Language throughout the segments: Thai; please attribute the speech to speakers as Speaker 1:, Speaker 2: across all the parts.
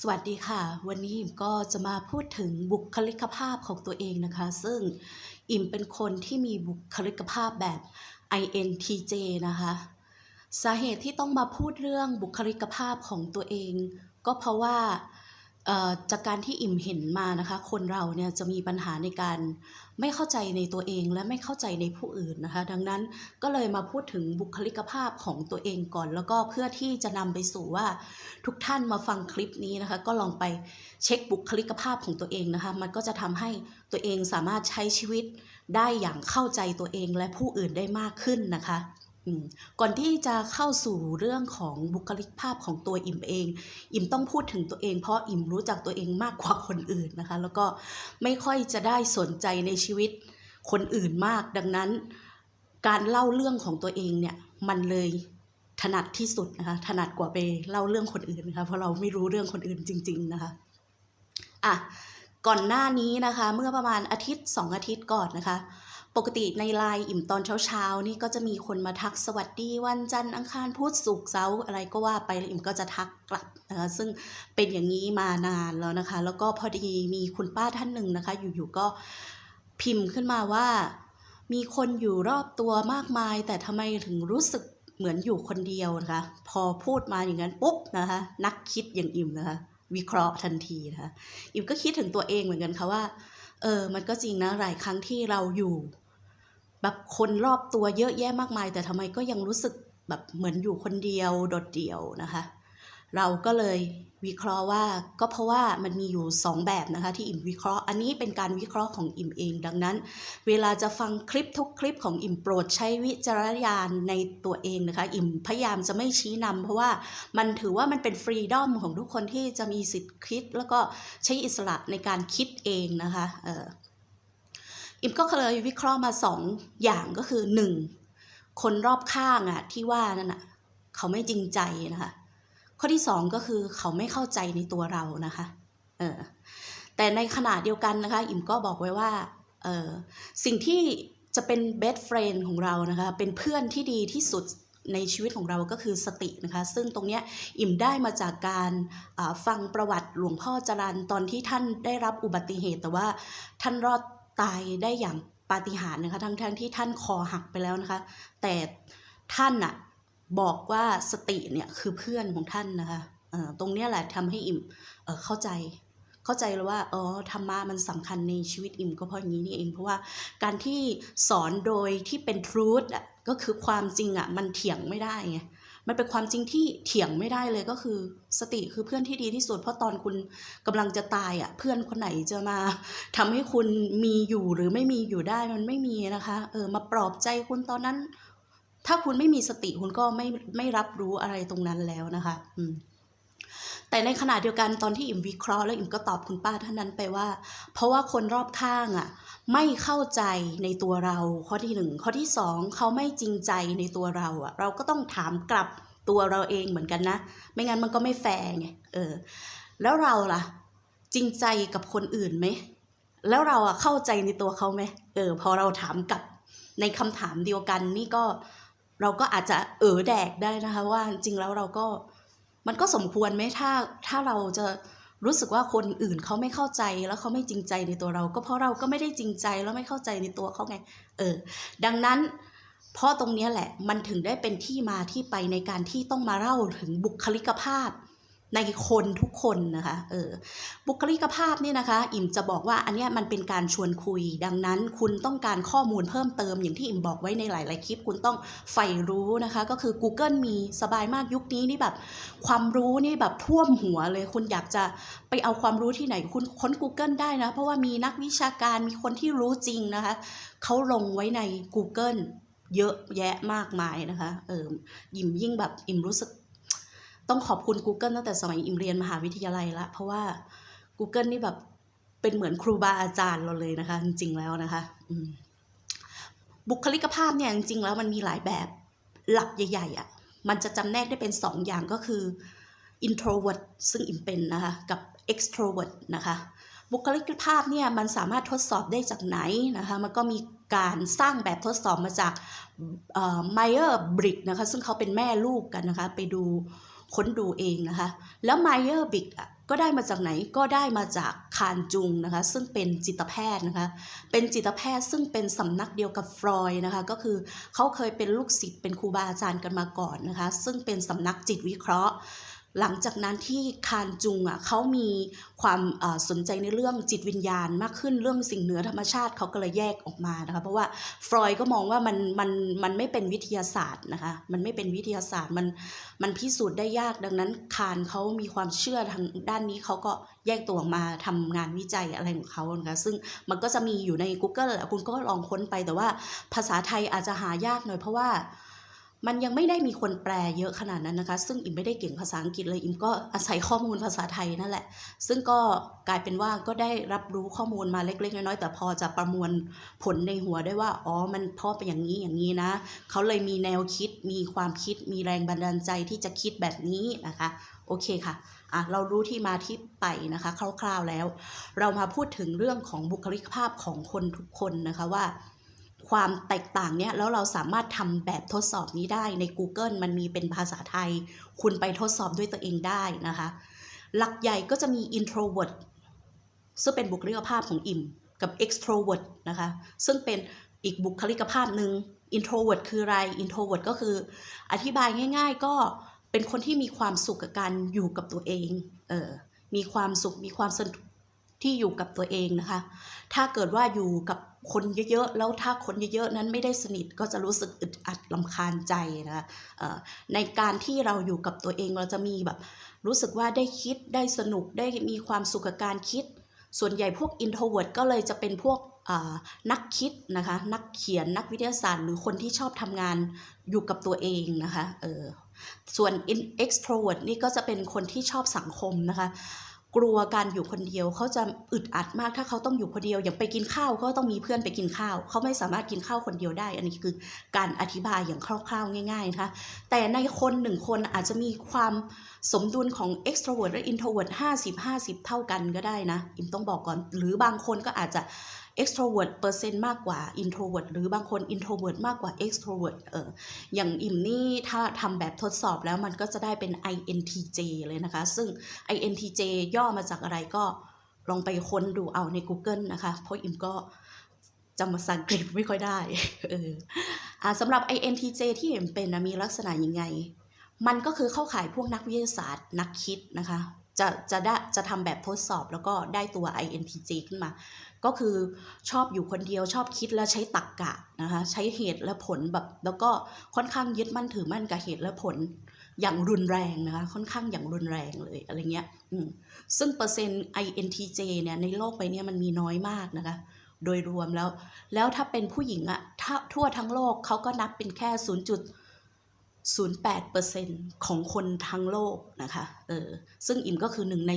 Speaker 1: สวัสดีค่ะ วันนี้อิมก็จะมาพูดถึงบุคลิกภาพของตัวเองนะคะ ซึ่งอิมเป็นคนที่มีบุคลิกภาพแบบ INTJ นะคะ สาเหตุที่ต้องมาพูดเรื่องบุคลิกภาพของตัวเอง ก็เพราะว่า จากการที่อิมเห็นมานะคะ คนเราเนี่ยจะมีปัญหาในการไม่เข้าใจในตัวเองและไม่เข้าใจในผู้อื่นนะคะ ดังนั้นก็เลยมาพูดถึงบุคลิกภาพของตัวเองก่อน แล้วก็เพื่อที่จะนำไปสู่ว่าทุกท่านมาฟังคลิปนี้นะคะ ก็ลองไปเช็คบุคลิกภาพของตัวเองนะคะ มันก็จะทำให้ตัวเองสามารถใช้ชีวิตได้อย่างเข้าใจตัวเองและผู้อื่นได้มากขึ้นนะคะ ก่อนที่จะเข้าสู่เรื่องของบุคลิกภาพของตัวอิมเอง อิมต้องพูดถึงตัวเอง เพราะอิมรู้จักตัวเองมากกว่าคนอื่นนะคะ แล้วก็ไม่ค่อยจะได้สนใจในชีวิตคนอื่นมาก ดังนั้น การเล่าเรื่องของตัวเองเนี่ยมันเลยถนัดที่สุดนะคะถนัดกว่าไปเล่าเรื่องคนอื่นนะคะเพราะเราไม่รู้เรื่องคนอื่นจริง ๆนะคะอะ ก่อนหน้านี้นะคะ เมื่อประมาณอาทิตย์สองอาทิตย์ก่อนนะคะ ปกติในไลน์อิ่มตอนเช้าๆนี่ก็จะมีคนมาทักสวัสดีวันจันทร์อังคารพุธศุกร์เสาร์อะไรก็ว่าไปแล้วอิ่มก็จะทักกลับนะคะซึ่งเป็นอย่างนี้มานานแล้วนะคะ แล้วก็พอดีมีคุณป้าท่านหนึ่งนะคะ อยู่ๆก็พิมพ์ขึ้นมาว่า มีคนอยู่รอบตัวมากมาย แต่ทำไมถึงรู้สึกเหมือนอยู่คนเดียวนะคะ พอพูดมาอย่างนั้นปุ๊บนะคะ นักคิดอย่างอิ่มนะคะ วิเคราะห์ทันทีนะคะอิมก็คิดถึงตัวเองเหมือนกันค่ะว่า เออ มันก็จริงนะ หลายครั้งที่เราอยู่ แบบคนรอบตัวเยอะแยะมากมาย แต่ทำไมก็ยังรู้สึกแบบเหมือนอยู่คนเดียวโดดเดี่ยวนะคะ เราก็เลยวิเคราะห์ว่าก็เพราะว่ามันมีอยู่สองแบบนะคะที่อิ่มวิเคราะห์ อันนี้เป็นการวิเคราะห์ของอิ่มเอง ดังนั้น เวลาจะฟังคลิปทุกคลิปของอิ่มโปรดใช้วิจารณญาณในตัวเองนะคะอิ่มพยายามจะไม่ชี้นำเพราะว่ามันถือว่ามันเป็นฟรีดอมของทุกคนที่จะมีสิทธิ์คิด แล้วก็ใช้อิสระในการคิดเองนะคะเอออิมก็เลยวิเคราะห์มาสองอย่างก็คือหนึ่งคนรอบข้างอะที่ว่านั่นอะเขาไม่จริงใจนะคะ ข้อที่สองก็คือเขาไม่เข้าใจในตัวเรานะคะเออแต่ในขณะเดียวกันนะคะ อิมก็บอกไว้ว่าเออสิ่งที่จะเป็น best friend ของเรานะคะ เป็นเพื่อนที่ดีที่สุดในชีวิตของเราก็คือสตินะคะ ซึ่งตรงเนี้ยอิ่มได้มาจากการอ่าฟังประวัติหลวงพ่อจรันตอนที่ท่านได้รับอุบัติเหตุ แต่ว่าท่านรอดตายได้อย่างปาฏิหาริย์นะคะทั้งๆที่ท่านคอหักไปแล้วนะคะ แต่ท่านอะ บอกว่าสติเนี่ยคือเพื่อนของท่านนะคะเออตรงนี้แหละทำให้อิ่มเออเข้าใจเข้าใจแล้วว่าอ๋อธรรมะมันสำคัญในชีวิตอิ่มก็เพราะอย่างนี้นี่เอง เพราะว่าการที่สอนโดยที่เป็น truth อะก็คือความจริงอะมันเถียงไม่ได้ไงมันเป็นความจริงที่เถียงไม่ได้เลยก็คือ สติคือเพื่อนที่ดีที่สุด เพราะตอนคุณกำลังจะตายอะเพื่อนคนไหนจะมาทำให้คุณมีอยู่หรือไม่มีอยู่ได้มันไม่มีนะคะเออมาปลอบใจคุณตอนนั้น ถ้าคุณไม่มีสติคุณก็ไม่ไม่รับรู้อะไรตรงนั้นแล้วนะคะอืมแต่ในขณะเดียวกันตอนที่อิ่มวิเคราะห์แล้วอิ่มก็ตอบคุณป้าท่านนั้นไปว่า เพราะว่าคนรอบข้างอะไม่เข้าใจในตัวเราข้อที่หนึ่งข้อที่สองเขาไม่จริงใจในตัวเราอะเราก็ต้องถามกลับตัวเราเองเหมือนกันนะ ไม่งั้นมันก็ไม่แฟร์ไงเออแล้วเราล่ะ จริงใจกับคนอื่นไหมแล้วเราอะเข้าใจในตัวเขาไหมเออพอเราถามกลับในคำถามเดียวกันนี่ก็ เราก็อาจจะเออแดกได้นะคะ ว่าจริงแล้วเราก็มันก็สมควรไหมถ้าถ้าเราจะรู้สึกว่าคนอื่นเขาไม่เข้าใจแล้วเขาไม่จริงใจในตัวเรา ก็เพราะเราก็ไม่ได้จริงใจแล้วไม่เข้าใจในตัวเขาไง เออ ดังนั้น เพราะตรงนี้แหละมันถึงได้เป็นที่มาที่ไปในการที่ต้องมาเล่าถึงบุคลิกภาพ ในคนทุกคนนะคะเออบุคลิกภาพเนี่ยนะคะ อิ่มจะบอกว่าอันเนี้ยมันเป็นการชวนคุย ดังนั้นคุณต้องการข้อมูลเพิ่มเติมอย่างที่อิ่มบอกไว้ในหลาย ๆ คลิป คุณต้องใฝ่รู้นะคะ ก็คือ Google มีสบายมากยุคนี้นี่แบบ ความรู้นี่แบบท่วมหัวเลย คุณอยากจะไปเอาความรู้ที่ไหนคุณค้น Google ได้นะ เพราะว่ามีนักวิชาการมีคนที่รู้จริงนะคะเขาลงไว้ใน Google เยอะแยะมากมายนะคะ เอออิ่มยิ่งแบบอิ่มรู้สึก ต้องขอบคุณ Google ตั้งแต่สมัยอิมเรียนมหาวิทยาลัยละเพราะว่า Google นี่แบบเป็นเหมือนครูบาอาจารย์เราเลยนะคะ จริงๆแล้วนะคะบุคลิกภาพเนี่ยจริงๆแล้วมันมีหลายแบบหลักใหญ่ๆอะ่ะมันจะจำแนกได้เป็นสองอย่างก็คือ introvert ซึ่งอิมเป็นนะคะกับ extrovert นะคะบุคลิกภาพเนี่ยมันสามารถทดสอบได้จากไหนนะคะมันก็มีการสร้างแบบทดสอบมาจากไมเออร์บริกนะคะซึ่งเขาเป็นแม่ลูกกันนะคะไปดู ค้นดูเองนะคะ แล้วไมเออร์บิกก็ได้มาจากไหนก็ได้มาจากคานจุงนะคะ ซึ่งเป็นจิตแพทย์นะคะ เป็นจิตแพทย์ซึ่งเป็นสำนักเดียวกับฟรอยนะคะ ก็คือเขาเคยเป็นลูกศิษย์เป็นครูบาอาจารย์กันมาก่อนนะคะ ซึ่งเป็นสำนักจิตวิเคราะห์ หลังจากนั้นที่คานจุงอะเขามีความสนใจในเรื่องจิตวิญญาณมากขึ้นเรื่องสิ่งเหนือธรรมชาติเขาก็เลยแยกออกมานะคะเพราะว่าฟรอยก็มองว่ามันมันมันไม่เป็นวิทยาศาสตร์นะคะมันไม่เป็นวิทยาศาสตร์มันมันพิสูจน์ได้ยากดังนั้นคานเขามีความเชื่อทางด้านนี้เขาก็แยกตัวออกมาทำงานวิจัยอะไรของเขานะคะซึ่งมันก็จะมีอยู่ใน Google แหละคุณก็ลองค้นไปแต่ว่าภาษาไทยอาจจะหายากหน่อยเพราะว่า มันยังไม่ได้มีคนแปลเยอะขนาดนั้นนะคะ ซึ่งอิมไม่ได้เก่งภาษาอังกฤษเลยอิมก็อาศัยข้อมูลภาษาไทยนั่นแหละ ซึ่งก็กลายเป็นว่าก็ได้รับรู้ข้อมูลมาเล็กๆน้อยๆแต่พอจะประมวลผลในหัวได้ว่าอ๋อมันพราะเป็นอย่างนี้อย่างนี้นะเขาเลยมีแนวคิดมีความคิดมีแรงบันดาลใจที่จะคิดแบบนี้นะคะโอเคค่ะอะ เรารู้ที่มาที่ไปนะคะ คร่าวๆแล้ว เรามาพูดถึงเรื่องของบุคลิกภาพของคนทุกคนนะคะว่า ความแตกต่างเนี้ยแล้วเราสามารถทำแบบทดสอบนี้ได้ใน Google มันมีเป็นภาษาไทย คุณไปทดสอบด้วยตัวเองได้นะคะ หลักใหญ่ก็จะมี introvert ซึ่งเป็นบุคลิกภาพของอิมกับ extrovert นะคะ ซึ่งเป็นอีกบุคลิกภาพหนึ่ง introvert คืออะไร introvert ก็คืออธิบายง่าย ๆ ก็เป็นคนที่มีความสุขกับการอยู่กับตัวเองเออมีความสุขมีความสนุกที่อยู่กับตัวเองนะคะ ถ้าเกิดว่าอยู่กับ คนเยอะๆ แล้วถ้าคนเยอะๆ นั้นไม่ได้สนิทก็จะรู้สึกอึดอัดลำคาญใจนะคะในการที่เราอยู่กับตัวเองเราจะมีแบบ รู้สึกว่าได้คิดได้สนุกได้มีความสุขกับการคิด ส่วนใหญ่พวก introvert ก็เลยจะเป็นพวกนักคิดนะคะนักเขียนนักวิทยาศาสตร์ หรือคนที่ชอบทำงานอยู่กับตัวเองนะคะเออส่วน extrovert นี่ก็จะเป็นคนที่ชอบสังคมนะคะ กลัวการอยู่คนเดียวเขาจะอึดอัดมากถ้าเขาต้องอยู่คนเดียวอย่างไปกินข้าวเขาต้องมีเพื่อนไปกินข้าวเขาไม่สามารถกินข้าวคนเดียวได้ อันนี้คือการอธิบายอย่างคร่าวๆง่ายๆนะคะแต่ในคนหนึ่งคนอาจจะมีความสมดุลของ extrovert และ introvert 50 50 เท่ากันก็ได้นะ อิมต้องบอกก่อน หรือบางคนก็อาจจะ extrovert เปอร์เซ็นต์มากกว่า introvert หรือบางคน introvert มากกว่า extrovert เอออย่างอิมนี่ถ้าทำแบบทดสอบแล้วมันก็จะได้เป็น INTJ เลยนะคะ ซึ่ง INTJ ย่อมาจากอะไรก็ลองไปค้นดูเอาใน Google นะคะ เพราะอิมก็จำภาษาอังกฤษไม่ค่อยได้เอออาสำหรับ INTJ ที่อิมเป็นนะมีลักษณะยังไง มันก็คือเข้าข่ายพวกนักวิทยาศาสตร์นักคิดนะคะ จะจะได้จะทำแบบทดสอบแล้วก็ได้ตัว INTJ ขึ้นมา ก็คือชอบอยู่คนเดียวชอบคิดและใช้ตรรกกะนะคะใช้เหตุและผลแบบแล้วก็ค่อนข้างยึดมั่นถือมั่นกับเหตุและผลอย่างรุนแรงนะคะค่อนข้างอย่างรุนแรงเลยอะไรเงี้ยอืมซึ่งเปอร์เซ็นต์ INTJ เนี่ยในโลกใบเนี้ยมันมีน้อยมากนะคะโดยรวมแล้ว แล้วถ้าเป็นผู้หญิงอะถ้าทั่วทั้งโลกเขาก็นับเป็นแค่ 0.08%ของคนทั้งโลกนะคะเออซึ่งอิมก็คือหนึ่งใน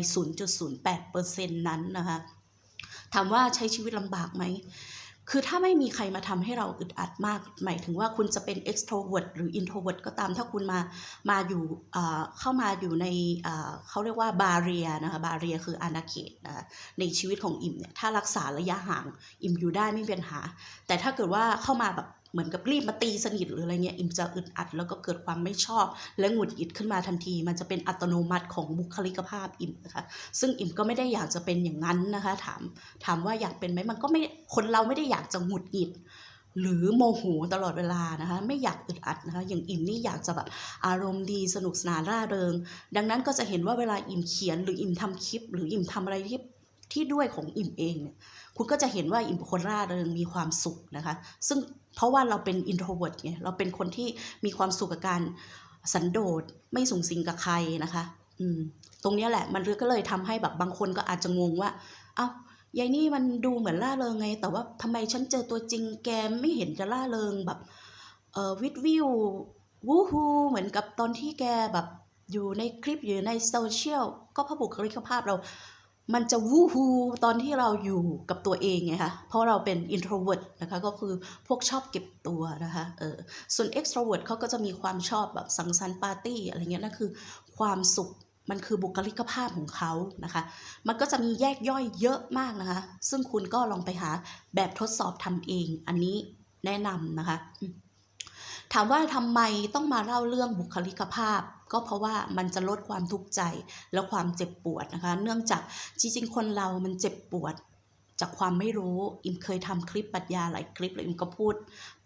Speaker 1: 0.08%นั้นนะคะ ถามว่าใช้ชีวิตลำบากไหม คือถ้าไม่มีใครมาทำให้เราอึดอัดมาก หมายถึงว่าคุณจะเป็น extrovert หรือ introvert ก็ตาม ถ้าคุณมา มาอยู่เข้ามาอยู่ในเขาเรียกว่า barrier นะคะ barrier คืออาณาเขตนะในชีวิตของอิมเนี่ย ถ้ารักษาระยะห่างอิมอยู่ได้ไม่มีปัญหา แต่ถ้าเกิดว่าเข้ามาแบบ เหมือนกับรีบมาตีสนิทหรืออะไรเงี้ย อิมจะอึดอัดแล้วก็เกิดความไม่ชอบ และหงุดหงิดขึ้นมาทันที มันจะเป็นอัตโนมัติของบุคลิกภาพอิมนะคะ ซึ่งอิมก็ไม่ได้อยากจะเป็นอย่างนั้นนะคะ ถามถามว่าอยากเป็นไหมมันก็ไม่คนเราไม่ได้อยากจะหงุดหงิดหรือโมโหตลอดเวลานะคะไม่อยากอึดอัดนะคะอย่างอิมนี่อยากจะแบบอารมณ์ดีสนุกสนานร่าเริง ดังนั้นก็จะเห็นว่าเวลาอิมเขียนหรืออิมทำคลิป หรืออิมทำอะไรที่ ที่ด้วยของอิ่มเองเนี่ยคุณก็จะเห็นว่าอิ่มคนร่าเริงมีความสุขนะคะ ซึ่งเพราะว่าเราเป็น introvert ไงเราเป็นคนที่มีความสุขกับการสันโดษไม่สูงสิงกับใครนะคะอืมตรงนี้แหละมันก็เลยทำให้แบบบางคนก็อาจจะงงว่า เอ้ายายนี่มันดูเหมือนล่าเริงไง แต่ว่าทำไมฉันเจอตัวจริงแกไม่เห็นจะล่าเริงแบบเออวิดวิววูฮูเหมือนกับตอนที่แกแบบอยู่ในคลิปอยู่ในโซเชียลก็พราะบุคลิกภาพเรา มันจะวู้ฮูตอนที่เราอยู่กับตัวเองไงคะเพราะเราเป็น introvert นะคะก็คือพวกชอบเก็บตัวนะคะเออส่วน extrovert เขาก็จะมีความชอบแบบสังสรรค์ปาร์ตี้อะไรเงี้ยนั่นคือความสุขมันคือบุคลิกภาพของเขานะคะ มันก็จะมีแยกย่อยเยอะมากนะคะ ซึ่งคุณก็ลองไปหาแบบทดสอบทำเอง อันนี้แนะนำนะคะ ถามว่าทำไมต้องมาเล่าเรื่องบุคลิกภาพ ก็เพราะว่ามันจะลดความทุกข์ใจและความเจ็บปวดนะคะ เนื่องจากจริงๆ คนเรามันเจ็บปวดจากความไม่รู้ อิมเคยทำคลิปปรัชญาหลายคลิปเลยอิมก็พูด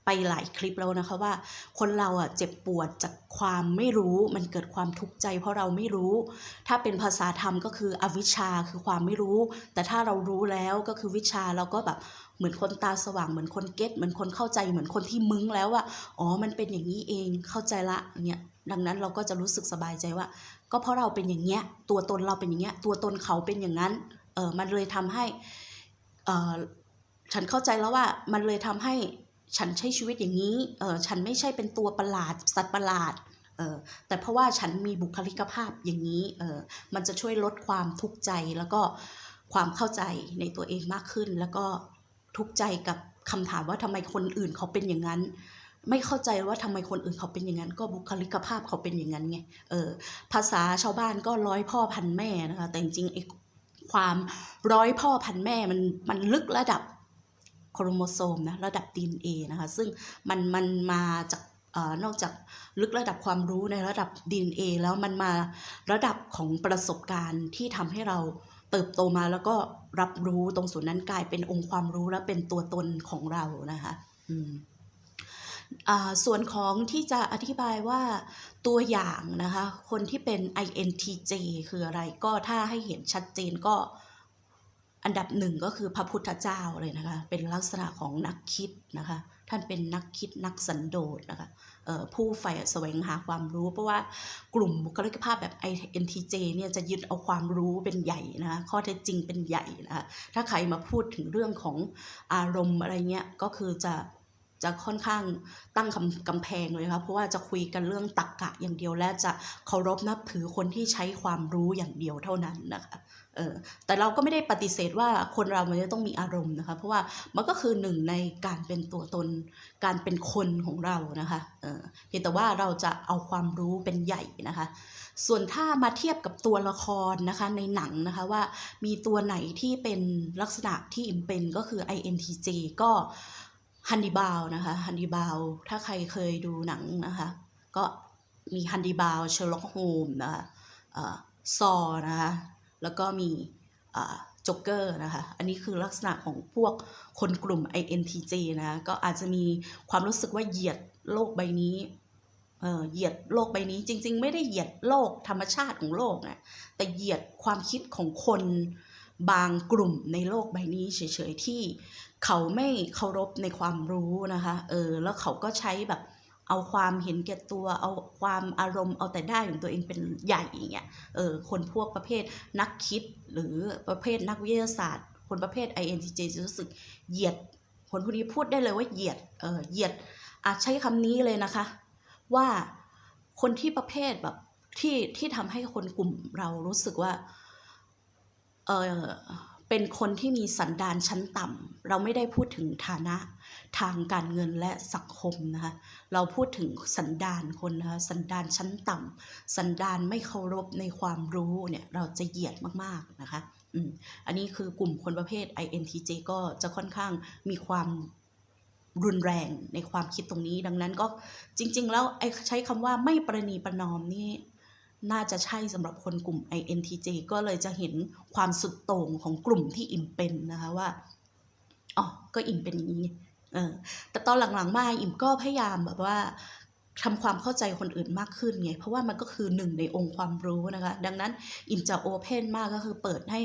Speaker 1: ไปหลายคลิปแล้วนะคะว่า คนเราอะเจ็บปวดจากความไม่รู้มันเกิดความทุกข์ใจ เพราะเราไม่รู้ ถ้าเป็นภาษาธรรมก็คืออวิชชาคือความไม่รู้ แต่ถ้าเรารู้แล้วก็คือวิชาเราก็แบบเหมือนคนตาสว่างเหมือนคนเก็ตเหมือนคนเข้าใจเหมือนคนที่มึ้งแล้วว่าอ๋อมันเป็นอย่างนี้เองเข้าใจละเนี่ยดังนั้นเราก็จะรู้สึกสบายใจว่า ก็เพราะเราเป็นอย่างเงี้ยตัวตนเราเป็นอย่างเงี้ยตัวตนเขาเป็นอย่างนั้นเออมันเลยทำให้เออฉันเข้าใจแล้วว่ามันเลยทำให้ ฉันใช้ชีวิตอย่างนี้เออฉันไม่ใช่เป็นตัวประหลาดสัตว์ประหลาดเออแต่เพราะว่าฉันมีบุคลิกภาพอย่างนี้เออมันจะช่วยลดความทุกข์ใจแล้วก็ความเข้าใจในตัวเองมากขึ้น แล้วก็ทุกข์ใจกับคำถามว่าทำไมคนอื่นเขาเป็นอย่างนั้น ไม่เข้าใจว่าทำไมคนอื่นเขาเป็นอย่างนั้น ก็บุคลิกภาพเขาเป็นอย่างนั้นไงเออภาษาชาวบ้านก็ร้อยพ่อพันแม่นะคะแต่จริงๆไอ้ความร้อยพ่อพันแม่มันมันลึกระดับ โครโมโซมนะระดับ DNA นะคะซึ่งมันมันมาจากอนอกจากลึกระดับความรู้ในระดับ DNA แล้วมันมาระดับของประสบการณ์ที่ทำให้เราเติบโตมาแล้วก็รับรู้ตรงส่วนนั้นกลายเป็นองค์ความรู้และเป็นตัวตนของเรานะคะอืมอ่าส่วนของที่จะอธิบายว่าตัวอย่างนะคะ คนที่เป็น INTJ คืออะไรก็ถ้าให้เห็นชัดเจนก็ อันดับหนึ่งก็คือพระพุทธเจ้าเลยนะคะ เป็นลักษณะของนักคิดนะคะ ท่านเป็นนักคิดนักสันโดษนะคะผู้ใฝ่แสวงหาความรู้ เพราะว่ากลุ่มบุคลิกภาพแบบ INTJ เนี่ยจะยึดเอาความรู้เป็นใหญ่นะคะข้อเท็จจริงเป็นใหญ่นะคะถ้าใครมาพูดถึงเรื่องของอารมณ์อะไรเงี้ยก็คือจะจะค่อนข้างตั้งคำกำแพงเลยครับเพราะว่าจะคุยกันเรื่องตรรกกะอย่างเดียวและจะเคารพนับถือคนที่ใช้ความรู้อย่างเดียวเท่านั้นนะคะ เออแต่เราก็ไม่ได้ปฏิเสธว่าคนเรามันจะต้องมีอารมณ์นะคะ เพราะว่ามันก็คือหนึ่งในการเป็นตัวตน การเป็นคนของเรานะคะเออเพียงแต่ว่าเราจะเอาความรู้เป็นใหญ่นะคะ ส่วนถ้ามาเทียบกับตัวละครนะคะในหนังนะคะว่ามีตัวไหนที่เป็นลักษณะที่อิมเป็นก็คือ INTJ ก็ฮันนิบาลนะคะฮันนิบาลถ้าใครเคยดูหนังนะคะ ก็มีฮันนิบาลเชอร์ล็อกโฮมนะคะซอนะคะ แล้วก็มีจ็อกเกอร์นะคะ อันนี้คือลักษณะของพวกคนกลุ่ม INTJ นะคะก็อาจจะมีความรู้สึกว่าเหยียดโลกใบนี้เอ่อเหยียดโลกใบนี้จริง ๆ ไม่ได้เหยียดโลกธรรมชาติของโลกนะแต่เหยียดความคิดของคนบางกลุ่มในโลกใบนี้เฉยๆที่เขาไม่เคารพในความรู้นะคะเออแล้วเขาก็ใช้แบบ เอาความเห็นแก่ตัว เอาความอารมณ์เอาแต่ได้ของตัวเองเป็นใหญ่อย่างเงี้ยเออคนพวกประเภทนักคิดหรือประเภทนักวิทยาศาสตร์ คนประเภท INTJ จะรู้สึกเหยียด คนพวกนี้พูดได้เลยว่าเหยียดเออเหยียดอาจใช้คำนี้เลยนะคะ ว่าคนที่ประเภทแบบที่ที่ทำให้คนกลุ่มเรารู้สึกว่าเออ เป็นคนที่มีสันดานชั้นต่ำเราไม่ได้พูดถึงฐานะทางการเงินและสังคมนะคะเราพูดถึงสันดานคนนะคะสันดานชั้นต่ำสันดานไม่เคารพในความรู้เนี่ยเราจะเหยียดมากๆนะคะอืมอันนี้คือกลุ่มคนประเภท INTJ ก็จะค่อนข้างมีความรุนแรงในความคิดตรงนี้ ดังนั้นก็จริง ๆ แล้วใช้คำว่าไม่ประนีประนอมนี่ น่าจะใช่สำหรับคนกลุ่ม INTJ ก็เลยจะเห็นความสุดโต่งของกลุ่มที่อิ่มเป็นนะคะว่าอ๋อก็อิ่มเป็นอย่างนี้เออแต่ตอนหลังๆมาอิ่มก็พยายามแบบว่าทำความเข้าใจคนอื่นมากขึ้นไง เพราะว่ามันก็คือหนึ่งในองค์ความรู้นะคะ ดังนั้นอิ่มจะโอเพนมากก็คือเปิดให้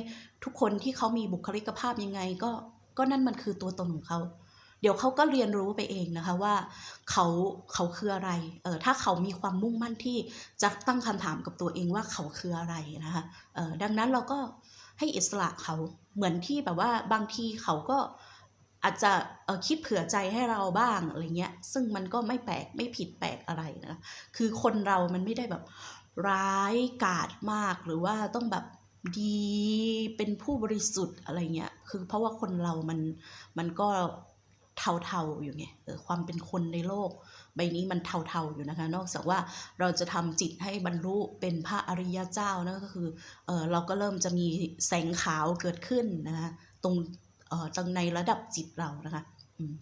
Speaker 1: ทุกคนที่เขามีบุคลิกภาพยังไง ก็ก็นั่นมันคือตัวตนของเขา ดี๋ยวเขาก็เรียนรู้ไปเองนะคะว่าเขาเขาคืออะไรเออถ้าเขามีความมุ่งมั่นที่จะตั้งคำถามกับตัวเองว่าเขาคืออะไรนะคะเออดังนั้นเราก็ให้อิสระเขาเหมือนที่แบบว่าบางทีเขาก็อาจจะคิดเผื่อใจให้เราบ้างอะไรเงี้ย ซึ่งมันก็ไม่แปลกไม่ผิดแปลกอะไรนะ คือคนเรามันไม่ได้แบบร้ายกาจมากหรือว่าต้องแบบดีเป็นผู้บริสุทธิ์อะไรเงี้ย คือเพราะว่าคนเรามันมันก็ เทาๆอยู่ไงเออความเป็นคนในโลก ใบนี้มันเทาๆอยู่นะคะ นอกจากว่าเราจะทำจิตให้บรรลุเป็นพระอริยเจ้านั่นก็คือเออเราก็เริ่มจะมีแสงขาวเกิดขึ้นนะคะตรงเออตรงในระดับจิตเรานะคะอืม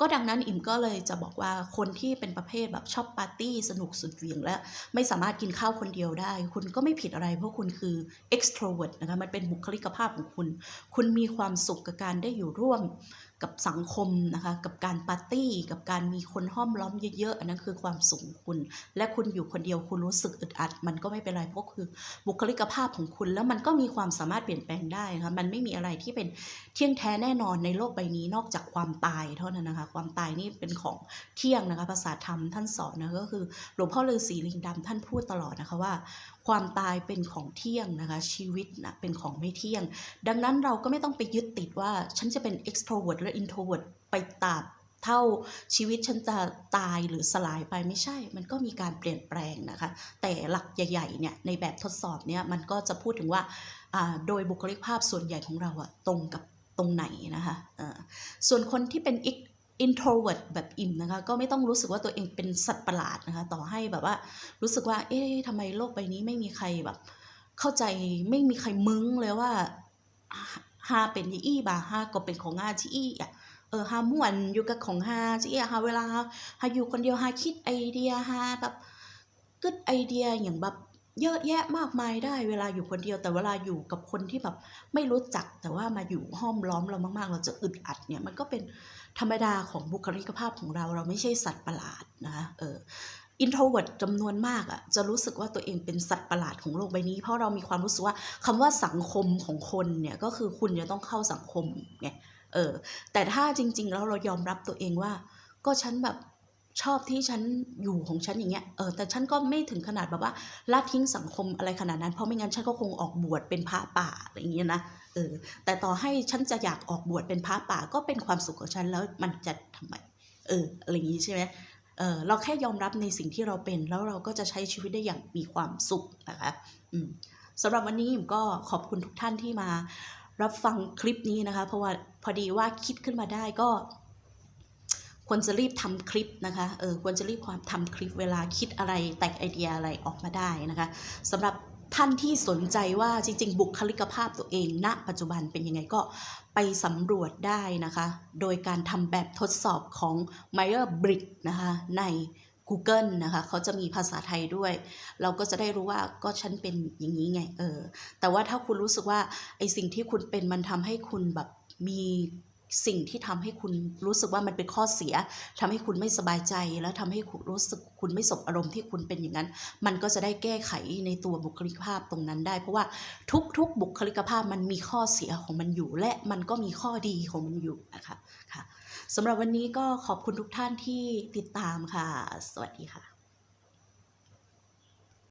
Speaker 1: ก็ดังนั้นอิ่มก็เลยจะบอกว่าคนที่เป็นประเภทแบบชอบปาร์ตี้สนุกสุดเหวี่ยงและไม่สามารถกินข้าวคนเดียวได้ คุณก็ไม่ผิดอะไร เพราะคุณคือ extrovert นะคะมันเป็นบุคลิกภาพของคุณ คุณมีความสุขกับการได้อยู่ร่วม กับสังคมนะคะ กับการปาร์ตี้ กับการมีคนห้อมล้อมเยอะๆ อันนั้นคือความสุขของคุณ และคุณอยู่คนเดียวคุณรู้สึกอึดอัด มันก็ไม่เป็นไรเพราะคือบุคลิกภาพของคุณ แล้วมันก็มีความสามารถเปลี่ยนแปลงได้นะคะมันไม่มีอะไรที่เป็นเที่ยงแท้แน่นอนในโลกใบนี้นอกจากความตายเท่านั้นนะคะ ความตายนี่เป็นของเที่ยงนะคะภาษาธรรมท่านสอนนะก็คือหลวงพ่อฤาษีลิงดำท่านพูดตลอดนะคะว่า ความตายเป็นของเที่ยงนะคะ ชีวิตนะเป็นของไม่เที่ยง ดังนั้นเราก็ไม่ต้องไปยึดติดว่าฉันจะเป็น extrovert หรือ introvert ไปตราบเท่าชีวิตฉันจะตายหรือสลายไปไม่ใช่ มันก็มีการเปลี่ยนแปลงนะคะ แต่หลักใหญ่ๆเนี่ยในแบบทดสอบเนี่ยมันก็จะพูดถึงว่าโดยบุคลิกภาพส่วนใหญ่ของเราอะตรงกับตรงไหนนะคะส่วนคนที่เป็น introvert แบบอิ่มนะคะ ก็ไม่ต้องรู้สึกว่าตัวเองเป็นสัตว์ประหลาดนะคะ ต่อให้แบบว่า รู้สึกว่า เอ๊ะทำไมโลกใบนี้ไม่มีใครแบบ เข้าใจไม่มีใครมึ้งเลยว่าฮาเป็นยี่อี้บ่าฮาก็เป็นของฮาจีอี้อะเออฮาม่วนอยู่กับของฮาจีอี้ฮาเวลาฮาฮาอยู่คนเดียวฮาคิดไอเดียฮาแบบกึดไอเดียอย่างแบบ เยอะแยะมากมายได้เวลาอยู่คนเดียวแต่เวลาอยู่กับคนที่แบบไม่รู้จักแต่ว่ามาอยู่ห้อมล้อมเรามาก ๆ เราจะอึดอัดเนี่ยมันก็เป็นธรรมดาของบุคลิกภาพของเรา เราไม่ใช่สัตว์ประหลาดนะคะเอออินโทรเวิร์ดจำนวนมากอะจะรู้สึกว่าตัวเองเป็นสัตว์ประหลาดของโลกใบนี้ เพราะเรามีความรู้สึกว่าคำว่าสังคมของคนเนี่ยก็คือคุณจะต้องเข้าสังคมไงเออแต่ถ้าจริง ๆ แล้วเรายอมรับตัวเองว่า ก็ฉันแบบ ชอบที่ฉันอยู่ของฉันอย่างเงี้ย เออ แต่ฉันก็ไม่ถึงขนาดแบบว่าละทิ้งสังคมอะไรขนาดนั้น เพราะไม่งั้นฉันก็คงออกบวชเป็นพระป่าอะไรอย่างเงี้ยนะ เออ แต่ต่อให้ฉันจะอยากออกบวชเป็นพระป่าก็เป็นความสุขของฉันแล้วมันจะทำไม เออ อะไรอย่างงี้ใช่ไหมเออ เราแค่ยอมรับในสิ่งที่เราเป็น แล้วเราก็จะใช้ชีวิตได้อย่างมีความสุขนะคะ อืมสำหรับวันนี้ก็ขอบคุณทุกท่านที่มา รับฟังคลิปนี้นะคะ เพราะว่าพอดีว่าคิดขึ้นมาได้ก็ ควรจะรีบทำคลิปนะคะเออควรจะรีบความทำคลิปเวลาคิดอะไรแตกไอเดียอะไรออกมาได้นะคะสำหรับท่านที่สนใจว่าจริง ๆ บุคลิกภาพตัวเองณปัจจุบันเป็นยังไงก็ไปสำรวจได้นะคะ โดยการทำแบบทดสอบของ m y e r b r i c k นะคะใน Google นะคะเขาจะมีภาษาไทยด้วย เราก็จะได้รู้ว่าก็ฉันเป็นอย่างนี้ไงเออแต่ว่าถ้าคุณรู้สึกว่าไอสิ่งที่คุณเป็นมันทำให้คุณแบบมี สิ่งที่ทำให้คุณรู้สึกว่ามันเป็นข้อเสียทำให้คุณไม่สบายใจแล้วทำให้คุณรู้สึกคุณไม่สบอารมณ์ที่คุณเป็นอย่างนั้น มันก็จะได้แก้ไขในตัวบุคลิกภาพตรงนั้นได้ เพราะว่าทุกๆ บุคลิกภาพมันมีข้อเสียของมันอยู่ และมันก็มีข้อดีของมันอยู่นะคะค่ะสำหรับวันนี้ก็ขอบคุณทุกท่านที่ติดตามค่ะ สวัสดีค่ะ